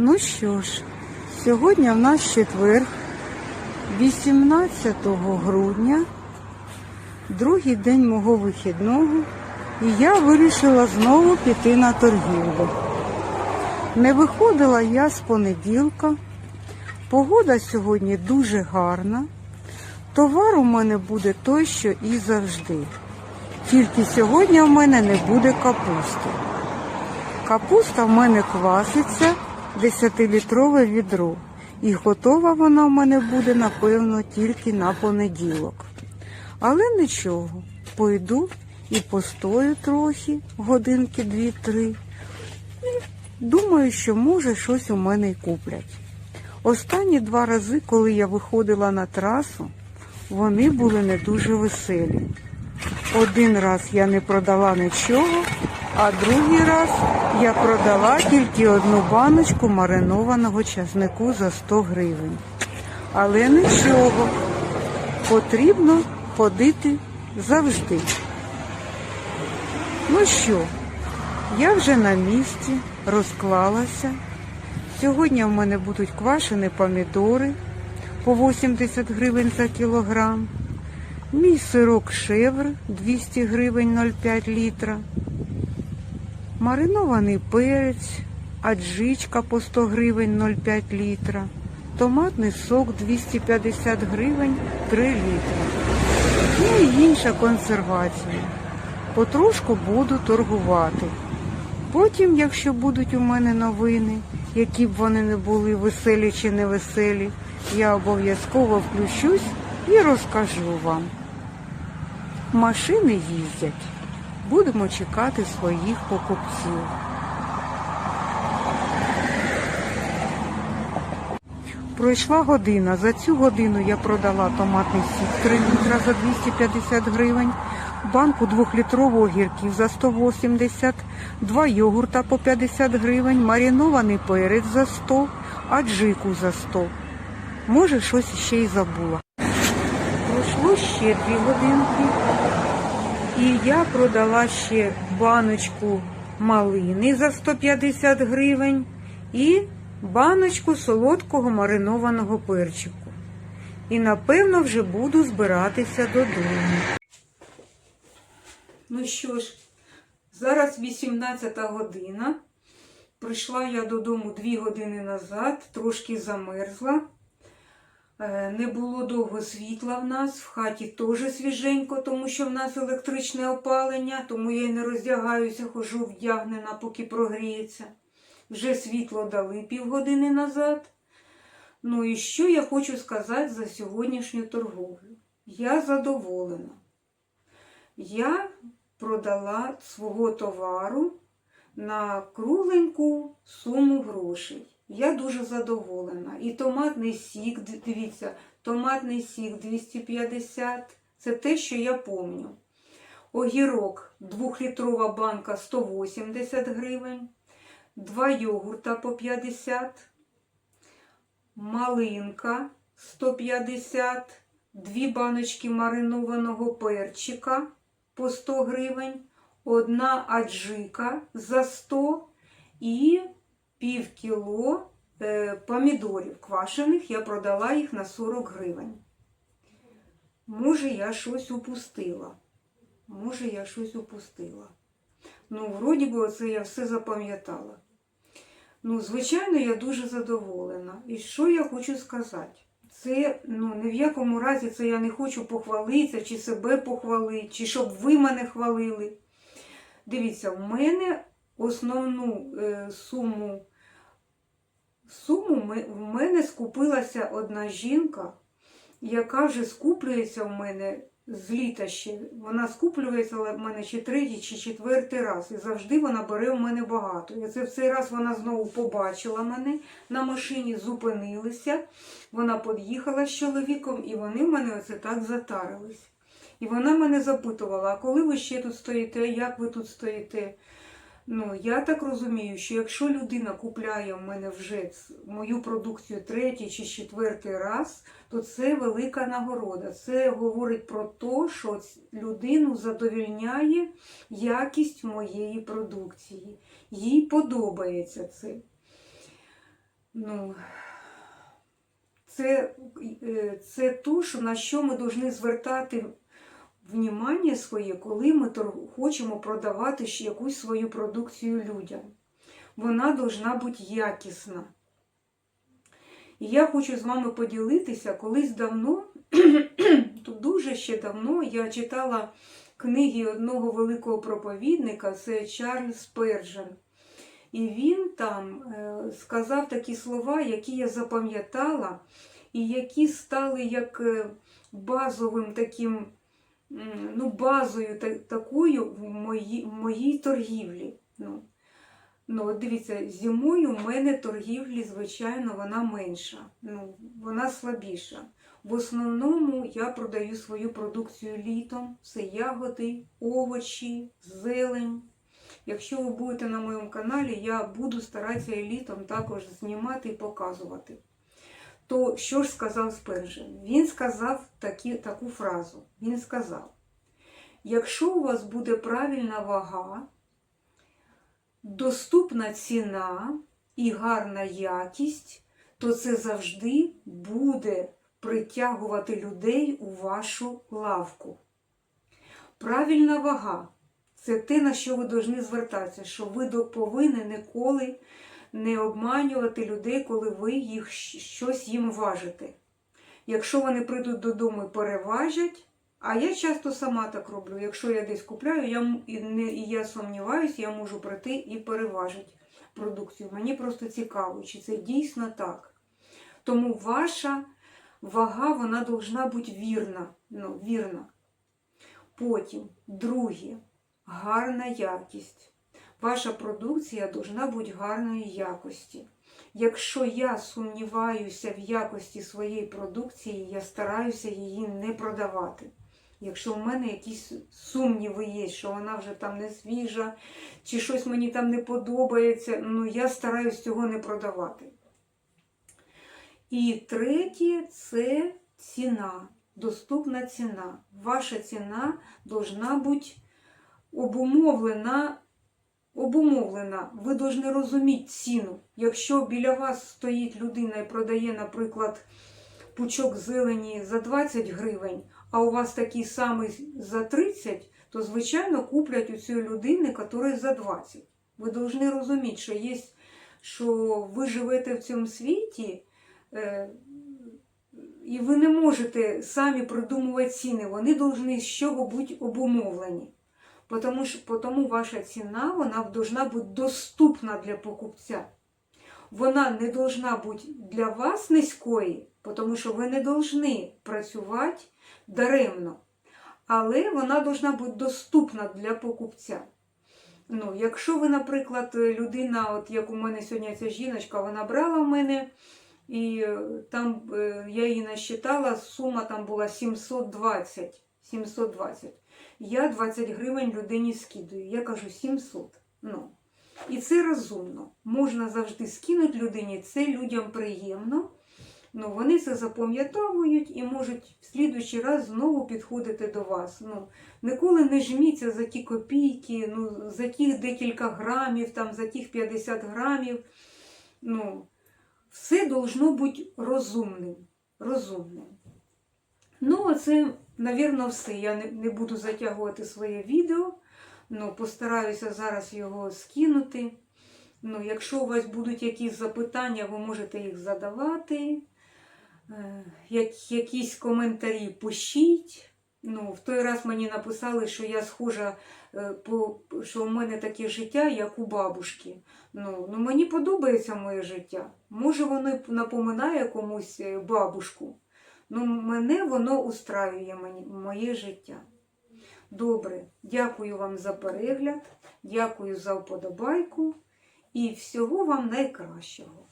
Ну що ж, сьогодні в нас четвер, 18 грудня, другий день мого вихідного, і я вирішила знову піти на торгівлю. Не виходила я з понеділка. Погода сьогодні дуже гарна. Товар у мене буде той, що і завжди. Тільки сьогодні в мене не буде капусти. Капуста в мене кваситься 10-літрове відро. І готова вона в мене буде, напевно, тільки на понеділок. Але нічого, пойду і постою трохи, годинки дві-три. І думаю, що може щось у мене й куплять. Останні два рази, коли я виходила на трасу, вони були не дуже веселі. Один раз я не продала нічого, а другий раз я продала тільки одну баночку маринованого часнику за 100 гривень. Але нічого, потрібно ходити завжди. Ну що, я вже на місці, розклалася. Сьогодні в мене будуть квашені помідори по 80 гривень за кілограм. Мій сирок шевр 200 гривень 0,5 літра. Маринований перець, аджичка по 100 гривень 0,5 літра. Томатний сок 250 гривень 3 літра. Ну і інша консервація. Потрошку буду торгувати. Потім, якщо будуть у мене новини, які б вони не були веселі чи не веселі, я обов'язково включусь і розкажу вам. Машини їздять. Будемо чекати своїх покупців. Пройшла година. За цю годину я продала томатний сік 3 літра за 250 гривень, банку двохлітрового огірків за 180, два йогурта по 50 гривень, маринований перець за 100, аджику за 100. Може, щось ще й забула. Пройшло ще дві годинки. Я продала ще баночку малини за 150 гривень і баночку солодкого маринованого перчику. І напевно вже буду збиратися додому. Ну що ж, зараз 18 година. Прийшла я додому 2 години назад, трошки замерзла. Е, Не було довго світла в нас, в хаті теж свіженько, тому що в нас електричне опалення, тому я й не роздягаюся, хожу вдягнена, поки прогріється. Вже світло дали півгодини назад. Ну і що я хочу сказати за сьогоднішню торговлю? Я задоволена. Я продала свого товару на кругленьку суму грошей. Я дуже задоволена. І томатний сік, дивіться, томатний сік 250 це те, що я пам'ятаю. Огірок, 2-літрова банка 180 гривень, два йогурта по 50, малинка 150, дві баночки маринованого перчика по 100 гривень, одна аджика за 100 і пів кіло е, помідорів квашених, я продала їх на 40 гривень. Може, я щось упустила. Може, я щось упустила. Ну, вроді би, оце я все запам'ятала. Ну, звичайно, я дуже задоволена. І що я хочу сказати? Це, ну, ні в якому разі це я не хочу похвалитися, чи себе похвалити, чи щоб ви мене хвалили. Дивіться, в мене основну е, суму, суму в мене скупилася одна жінка, яка вже скуплюється в мене з літа ще. Вона скуплюється в мене чи третій, чи четвертий раз. І завжди вона бере в мене багато. І це в цей раз вона знову побачила мене на машині, зупинилися. Вона під'їхала з чоловіком, і вони в мене оце так затарились. І вона мене запитувала, а коли ви ще тут стоїте, як ви тут стоїте? Ну, я так розумію, що якщо людина купляє в мене вже мою продукцію третій чи четвертий раз, то це велика нагорода. Це говорить про те, що людину задовільняє якість моєї продукції. Їй подобається це. ну, це, е, це то, на що ми повинні звертати внимання своє, коли ми хочемо продавати якусь свою продукцію людям. Вона повинна бути якісна. І я хочу з вами поділитися, колись давно, тут дуже ще давно, я читала книги одного великого проповідника, це Чарльз Перджен. І він там е, сказав такі слова, які я запам'ятала, і які стали як е, базовим таким, ну, базою та- такою в моїй, в моїй торгівлі. Ну, ну, от дивіться, зимою в мене торгівлі, звичайно, вона менша, ну, вона слабіша. В основному я продаю свою продукцію літом, це ягоди, овочі, зелень. Якщо ви будете на моєму каналі, я буду старатися і літом також знімати і показувати. То що ж сказав Спержен? Він сказав такі, таку фразу. Він сказав: якщо у вас буде правильна вага, доступна ціна і гарна якість, то це завжди буде притягувати людей у вашу лавку. Правильна вага це те, на що ви повинні звертатися, що ви повинні ніколи не обманювати людей, коли ви їх щось їм важите. Якщо вони прийдуть додому і переважать, а я часто сама так роблю. Якщо я десь купляю, я, і, не, і я сумніваюся, я можу прийти і переважити продукцію. Мені просто цікаво, чи це дійсно так. Тому ваша вага вона повинна бути вірна. Ну, вірна. Потім, друге, гарна якість. Ваша продукція повинна бути гарної якості. Якщо я сумніваюся в якості своєї продукції, я стараюся її не продавати. Якщо в мене якісь сумніви є, що вона вже там не свіжа, чи щось мені там не подобається, ну я стараюсь цього не продавати. І третє це ціна, доступна ціна. Ваша ціна должна бути обумовлена. Обумовлена, ви повинні розуміти ціну. Якщо біля вас стоїть людина і продає, наприклад, пучок зелені за 20 гривень, а у вас такий самий за 30, то, звичайно, куплять у цієї людини, який за 20. Ви повинні розуміти, що є, що ви живете в цьому світі, е, і ви не можете самі придумувати ціни. Вони повинні з чого бути обумовлені. Потому, потому ваша ціна вона должна бути доступна для покупця. Вона не должна бути для вас низькою, тому що ви не повинні працювати даремно. Але вона должна бути доступна для покупця. Ну, якщо ви, наприклад, людина, от як у мене сьогодні ця жіночка, вона брала в мене, і е, там е, я її насчитала, сума там була 720. 720 я 20 гривень людині скидаю. Я кажу 700. Ну. І це розумно. Можна завжди скинути людині, це людям приємно. Ну, вони це запам'ятовують і можуть в слідуючий раз знову підходити до вас. Ну, ніколи не жміться за ті копійки, ну, за тих декілька грамів, там, за тих 50 грамів. Ну, все должно бути розумним. розумним. Ну, оце, навірно, все. Я не, буду затягувати своє відео. Ну, постараюся зараз його скинути. Ну, якщо у вас будуть якісь запитання, ви можете їх задавати. Е, Як, якісь коментарі пишіть. Ну, в той раз мені написали, що я схожа, е, що у мене таке життя, як у бабушки. Ну, ну, мені подобається моє життя. Може, воно напоминає комусь е, бабушку. Ну, мене воно устраює моє життя. Добре, дякую вам за перегляд, дякую за вподобайку і всього вам найкращого.